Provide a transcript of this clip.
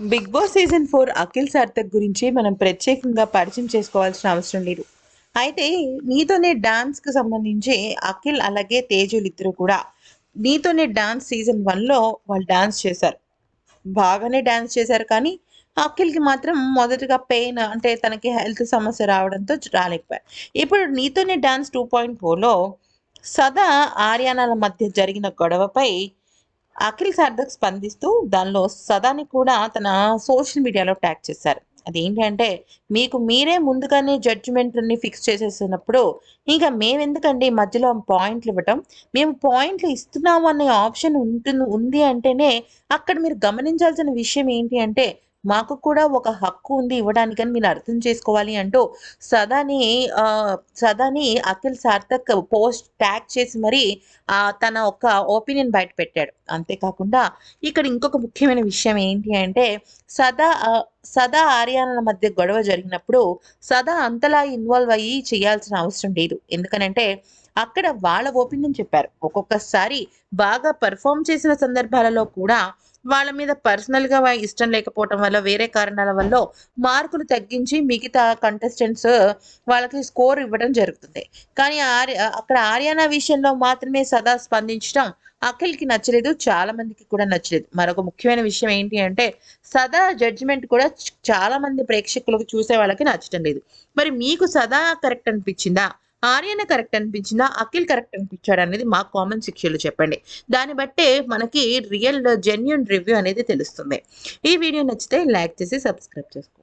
Big Boss season four Akhil Sarthak గురించి మనం ప్రత్యేకంగా పరిచయం చేసుకోవాల్సిన అవసరం లేదు. అయితే నీతోనే డాన్స్కి సంబంధించి అఖిల్ అలాగే తేజులు ఇద్దరు కూడా నీతోనే డాన్స్ సీజన్ వన్లో వాళ్ళు డాన్స్ చేశారు. బాగానే డాన్స్ చేశారు కానీ అఖిల్కి మాత్రం మొదటగా పెయిన్ అంటే తనకి హెల్త్ సమస్య రావడంతో రాలేకపోయారు. ఇప్పుడు నీతోనే డాన్స్ టూ పాయింట్ ఫోర్లో సదా ఆర్యానాల మధ్య జరిగిన గొడవపై అఖిల్ సార్థక్ స్పందిస్తూ దానిలో సదాని కూడా తన సోషల్ మీడియాలో ట్యాగ్ చేశారు. అదేంటంటే మీకు మీరే ముందుగానే జడ్జిమెంట్ని ఫిక్స్ చేసేసినప్పుడు ఇంకా మేమెందుకండి మధ్యలో పాయింట్లు ఇవ్వటం? మేము పాయింట్లు ఇస్తున్నాము అనే ఆప్షన్ ఉంటుంది ఉంది అంటేనే అక్కడ మీరు గమనించాల్సిన విషయం ఏంటి అంటే మాకు కూడా ఒక హక్కు ఉంది ఇవ్వడానికని మీరు అర్థం చేసుకోవాలి అంటూ సదాని సదాని అఖిల్ సార్థక్ పోస్ట్ ట్యాగ్ చేసి మరి తన ఒక ఒపీనియన్ బయట పెట్టాడు. అంతేకాకుండా ఇక్కడ ఇంకొక ముఖ్యమైన విషయం ఏంటి అంటే సదా సదా ఆర్యానల మధ్య గొడవ జరిగినప్పుడు సదా అంతలా ఇన్వాల్వ్ అయ్యి చేయాల్సిన అవసరం లేదు. ఎందుకనంటే అక్కడ వాళ్ళ ఒపీనియన్ చెప్పారు. ఒక్కొక్కసారి బాగా పర్ఫామ్ చేసిన సందర్భాలలో కూడా వాళ్ళ మీద పర్సనల్గా ఇష్టం లేకపోవటం వల్ల వేరే కారణాల వల్ల మార్కులు తగ్గించి మిగతా కంటెస్టెంట్స్ వాళ్ళకి స్కోర్ ఇవ్వడం జరుగుతుంది. కానీ ఆర్య అక్కడ ఆర్యానా విషయంలో మాత్రమే సదా స్పందించడం అఖిల్కి నచ్చలేదు చాలా మందికి కూడా నచ్చలేదు. మరొక ముఖ్యమైన విషయం ఏంటి అంటే సదా జడ్జిమెంట్ కూడా చాలా మంది ప్రేక్షకులకు చూసే వాళ్ళకి నచ్చడం లేదు. మరి మీకు సదా కరెక్ట్ అనిపించిందా? ఆర్యన కరెక్ట్ అనిపించిందా అఖిల్ కరెక్ట్ అనిపించాడు అనేది మా కామెంట్ సెక్షన్లో చెప్పండి. దాన్ని బట్టే మనకి రియల్ జెన్యున్ రివ్యూ అనేది తెలుస్తుంది. ఈ వీడియో నచ్చితే లైక్ చేసి సబ్స్క్రైబ్ చేసుకోండి.